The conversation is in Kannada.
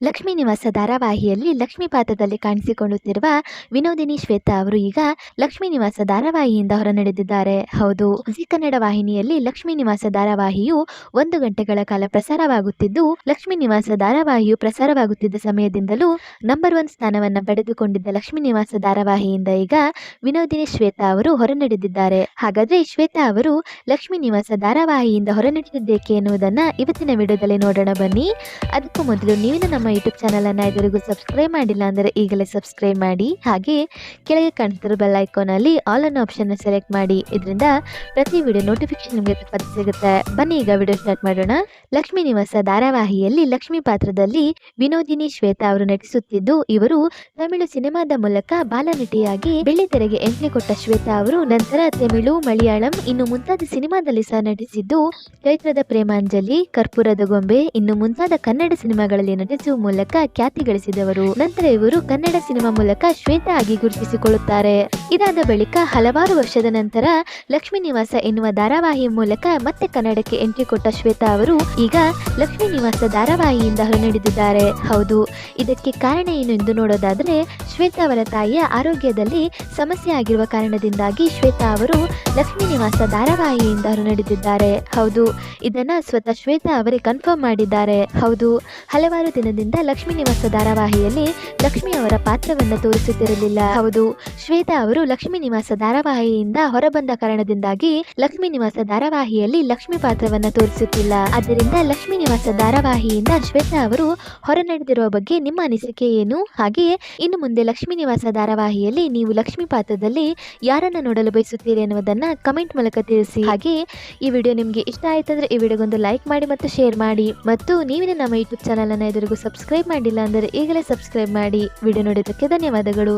ಲಕ್ಷ್ಮೀ ನಿವಾಸ ಧಾರಾವಾಹಿಯಲ್ಲಿ ಲಕ್ಷ್ಮೀ ಪಾತ್ರದಲ್ಲಿ ಕಾಣಿಸಿಕೊಳ್ಳುತ್ತಿರುವ ವಿನೋದಿನಿ ಶ್ವೇತಾ ಅವರು ಈಗ ಲಕ್ಷ್ಮೀ ನಿವಾಸ ಧಾರಾವಾಹಿಯಿಂದ ಹೊರನಡೆದಿದ್ದಾರೆ. ಹೌದು, ಜಿ ಕನ್ನಡ ವಾಹಿನಿಯಲ್ಲಿ ಲಕ್ಷ್ಮೀ ನಿವಾಸ ಧಾರಾವಾಹಿಯು ಒಂದು ಗಂಟೆಗಳ ಕಾಲ ಪ್ರಸಾರವಾಗುತ್ತಿದ್ದು, ಲಕ್ಷ್ಮೀ ನಿವಾಸ ಧಾರಾವಾಹಿಯು ಪ್ರಸಾರವಾಗುತ್ತಿದ್ದ ಸಮಯದಿಂದಲೂ ನಂಬರ್ ಒನ್ ಸ್ಥಾನವನ್ನು ಪಡೆದುಕೊಂಡಿದ್ದ ಲಕ್ಷ್ಮೀ ನಿವಾಸ ಧಾರಾವಾಹಿಯಿಂದ ಈಗ ವಿನೋದಿನಿ ಶ್ವೇತಾ ಅವರು ಹೊರನಡೆದಿದ್ದಾರೆ. ಹಾಗಾದ್ರೆ ಶ್ವೇತಾ ಅವರು ಲಕ್ಷ್ಮೀ ನಿವಾಸ ಧಾರಾವಾಹಿಯಿಂದ ಹೊರನಡೆದಿದ್ದೇಕೆ ಎನ್ನುವುದನ್ನ ಇವತ್ತಿನ ವಿಡಿಯೋದಲ್ಲಿ ನೋಡೋಣ ಬನ್ನಿ. ಅದಕ್ಕೂ ಮೊದಲು ನೀವಿನ ನಮ್ಮ ಯೂಟ್ಯೂಬ್ ಚಾನಲನ್ನು ಇದುವರೆಗೂ ಸಬ್ಸ್ಕ್ರೈಬ್ ಮಾಡಿಲ್ಲ ಅಂದರೆ ಈಗಲೇ ಸಬ್ಸ್ಕ್ರೈಬ್ ಮಾಡಿ. ಹಾಗೆ ಕೆಳಗೆ ಕಾಣಿಸ್ತಿರೋ ಬೆಲ್ ಐಕಾನಲ್ಲಿ ಆಲ್ ಅನ್ನೋ ಆಪ್ಷನ್ನ ಸೆಲೆಕ್ಟ್ ಮಾಡಿ. ಇದರಿಂದ ಪ್ರತಿ ವಿಡಿಯೋ ನೋಟಿಫಿಕೇಶನ್ ನಿಮಗೆ ಸಿಗುತ್ತೆ. ಬನ್ನಿ ಈಗ ವಿಡಿಯೋ ಸ್ಟಾರ್ಟ್ ಮಾಡೋಣ. ಲಕ್ಷ್ಮೀ ನಿವಾಸ ಧಾರಾವಾಹಿಯಲ್ಲಿ ಲಕ್ಷ್ಮೀ ಪಾತ್ರದಲ್ಲಿ ವಿನೋದಿನಿ ಶ್ವೇತಾ ಅವರು ನಟಿಸುತ್ತಿದ್ದು, ಇವರು ತಮಿಳು ಸಿನಿಮಾದ ಮೂಲಕ ಬಾಲನಟಿಯಾಗಿ ಬೆಳ್ಳಿತೆರೆಗೆ ಎಂಟ್ರಿ ಕೊಟ್ಟ ಶ್ವೇತಾ ಅವರು ನಂತರ ತಮಿಳು, ಮಲಯಾಳಂ, ಇನ್ನು ಮುಂತಾದ ಸಿನಿಮಾದಲ್ಲಿ ಸಹ ನಟಿಸಿದ್ದು, ಚೈತ್ರದ ಪ್ರೇಮಾಂಜಲಿ, ಕರ್ಪೂರದ ಗೊಂಬೆ, ಇನ್ನು ಮುಂತಾದ ಕನ್ನಡ ಸಿನಿಮಾಗಳಲ್ಲಿ ಮೂಲಕ ಖ್ಯಾತಿ ಗಳಿಸಿದವರು. ನಂತರ ಇವರು ಕನ್ನಡ ಸಿನಿಮಾ ಮೂಲಕ ಶ್ವೇತಾ ಆಗಿ ಗುರುತಿಸಿಕೊಳ್ಳುತ್ತಾರೆ. ಇದಾದ ಬಳಿಕ ಹಲವಾರು ವರ್ಷದ ನಂತರ ಲಕ್ಷ್ಮೀ ನಿವಾಸ ಎನ್ನುವ ಧಾರಾವಾಹಿ ಮೂಲಕ ಮತ್ತೆ ಕನ್ನಡಕ್ಕೆ ಎಂಟ್ರಿ ಕೊಟ್ಟ ಶ್ವೇತಾ ಅವರು ಈಗ ಲಕ್ಷ್ಮೀ ನಿವಾಸ ಧಾರಾವಾಹಿಯಿಂದ ಹೊರನಡೆದಿದ್ದಾರೆ. ಹೌದು ಇದಕ್ಕೆ ಕಾರಣ ಏನು ಎಂದು ನೋಡೋದಾದರೆ ಶ್ವೇತಾ ಅವರ ತಾಯಿಯ ಆರೋಗ್ಯದಲ್ಲಿ ಸಮಸ್ಯೆ ಆಗಿರುವ ಕಾರಣದಿಂದಾಗಿ ಶ್ವೇತಾ ಅವರು ಲಕ್ಷ್ಮೀ ನಿವಾಸ ಧಾರಾವಾಹಿಯಿಂದ ಹೊರನಡೆದಿದ್ದಾರೆ. ಹೌದು, ಇದನ್ನ ಸ್ವತಃ ಶ್ವೇತಾ ಅವರೇ ಕನ್ಫರ್ಮ್ ಮಾಡಿದ್ದಾರೆ. ಹೌದು, ಹಲವಾರು ದಿನದಿಂದ ಲಕ್ಷ್ಮೀ ನಿವಾಸ ಧಾರಾವಾಹಿಯಲ್ಲಿ ಲಕ್ಷ್ಮಿ ಅವರ ಪಾತ್ರವನ್ನು ತೋರಿಸುತ್ತಿರಲಿಲ್ಲ. ಹೌದು, ಶ್ವೇತಾ ಅವರು ಲಕ್ಷ್ಮೀ ನಿವಾಸ ಧಾರಾವಾಹಿಯಿಂದ ಹೊರಬಂದ ಕಾರಣದಿಂದಾಗಿ ಲಕ್ಷ್ಮೀ ನಿವಾಸ ಧಾರಾವಾಹಿಯಲ್ಲಿ ಲಕ್ಷ್ಮಿ ಪಾತ್ರವನ್ನು ತೋರಿಸುತ್ತಿಲ್ಲ. ಆದ್ದರಿಂದ ಲಕ್ಷ್ಮೀ ನಿವಾಸ ಧಾರಾವಾಹಿಯಿಂದ ಶ್ವೇತಾ ಅವರು ಹೊರ ನಡೆದಿರುವ ಬಗ್ಗೆ ನಿಮ್ಮ ಅನಿಸಿಕೆ ಏನು? ಹಾಗೆಯೇ ಇನ್ನು ಮುಂದೆ ಲಕ್ಷ್ಮೀ ನಿವಾಸ ಧಾರಾವಾಹಿಯಲ್ಲಿ ನೀವು ಲಕ್ಷ್ಮಿ ಪಾತ್ರದಲ್ಲಿ ಯಾರನ್ನ ನೋಡಲು ಬಯಸುತ್ತೀರಿ ಎನ್ನುವುದನ್ನ ಕಮೆಂಟ್ ಮೂಲಕ ತಿಳಿಸಿ. ಹಾಗೆ ಈ ವಿಡಿಯೋ ನಿಮಗೆ ಇಷ್ಟ ಆಯ್ತಂದ್ರೆ ಈ ವಿಡಿಯೋಗೊಂದು ಲೈಕ್ ಮಾಡಿ ಮತ್ತು ಶೇರ್ ಮಾಡಿ. ಮತ್ತು ನೀವಿನ ನಮ್ಮ ಯೂಟ್ಯೂಬ್ ಚಾನಲ್ ಅನ್ನು ಎದುರಿಗೂ ಸಬ್ಸ್ಕ್ರೈಬ್ ಮಾಡಿಲ್ಲ ಅಂದರೆ ಈಗಲೇ ಸಬ್ಸ್ಕ್ರೈಬ್ ಮಾಡಿ. ವಿಡಿಯೋ ನೋಡಿದ್ದಕ್ಕೆ ಧನ್ಯವಾದಗಳು.